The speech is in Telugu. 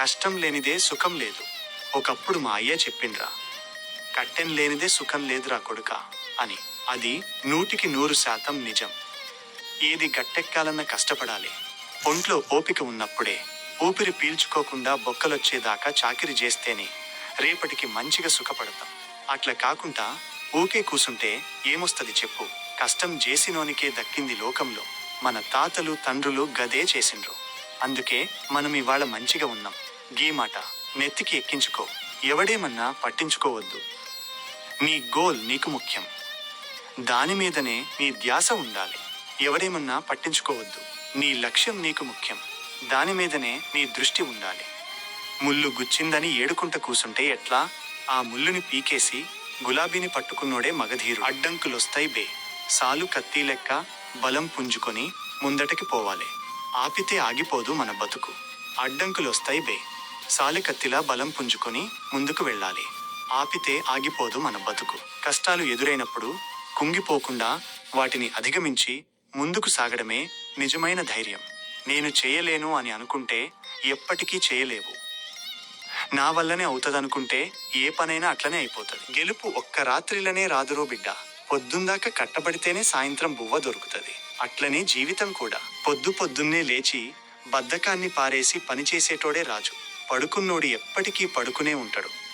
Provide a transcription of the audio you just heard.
కష్టం లేనిదే సుఖం లేదు. ఒకప్పుడు మా అయ్య చెప్పిండ్రా కట్టెం లేనిదే సుఖం లేదురా కొడుక అని. అది నూటికి నూరు శాతం నిజం. ఏది గట్టెక్కాలన్న కష్టపడాలి. ఒంట్లో ఓపిక ఉన్నప్పుడే ఊపిరి పీల్చుకోకుండా బొక్కలొచ్చేదాకా చాకిరి చేస్తేనే రేపటికి మంచిగా సుఖపడతాం. అట్లా కాకుండా ఊకే కూసుంటే ఏమొస్తది చెప్పు. కష్టం చేసినోనికే దక్కింది లోకంలో. మన తాతలు తండ్రులు గదే చేసిండ్రు. అందుకే మనం ఇవాళ మంచిగా ఉన్నాం. గీ మాట నెత్తికి ఎక్కించుకో. ఎవడేమన్నా పట్టించుకోవద్దు. నీ గోల్ నీకు ముఖ్యం. దాని మీదనే నీ ధ్యాస ఉండాలి. ఎవడేమన్నా పట్టించుకోవద్దు. నీ లక్ష్యం నీకు ముఖ్యం. దాని మీదనే నీ దృష్టి ఉండాలి. ముళ్ళు గుచ్చిందని ఏడుకుంట కూసుంటే ఎట్లా? ఆ ముళ్ళుని పీకేసి గులాబీని పట్టుకున్నోడే మగధీరు అడ్డంకులొస్తాయి బే. సాలు కత్తి లెక్క బలం పుంజుకొని ముందటకి పోవాలి. ఆపితే ఆగిపోదు మన బతుకు. అడ్డంకులొస్తాయి బే. సాలెకత్తిలా బలం పుంజుకొని ముందుకు వెళ్ళాలి. ఆపితే ఆగిపోదు మన బతుకు. కష్టాలు ఎదురైనప్పుడు కుంగిపోకుండా వాటిని అధిగమించి ముందుకు సాగడమే నిజమైన ధైర్యం. నేను చేయలేను అని అనుకుంటే ఎప్పటికీ చేయలేవు. నా వల్లనే అవుతుందనుకుంటే ఏ పనైనా అట్లనే అయిపోతుంది. గెలుపు ఒక్క రాత్రిలోనే రాదురో బిడ్డ. పొద్దుందాకా కట్టబడితేనే సాయంత్రం బువ్వ దొరుకుతుంది. అట్లనే జీవితం కూడా. పొద్దు పొద్దున్నే లేచి బద్ధకాన్ని పారేసి పనిచేసేటోడే రాజు. పడుకున్నోడు ఎప్పటికీ పడుకునే ఉంటాడు.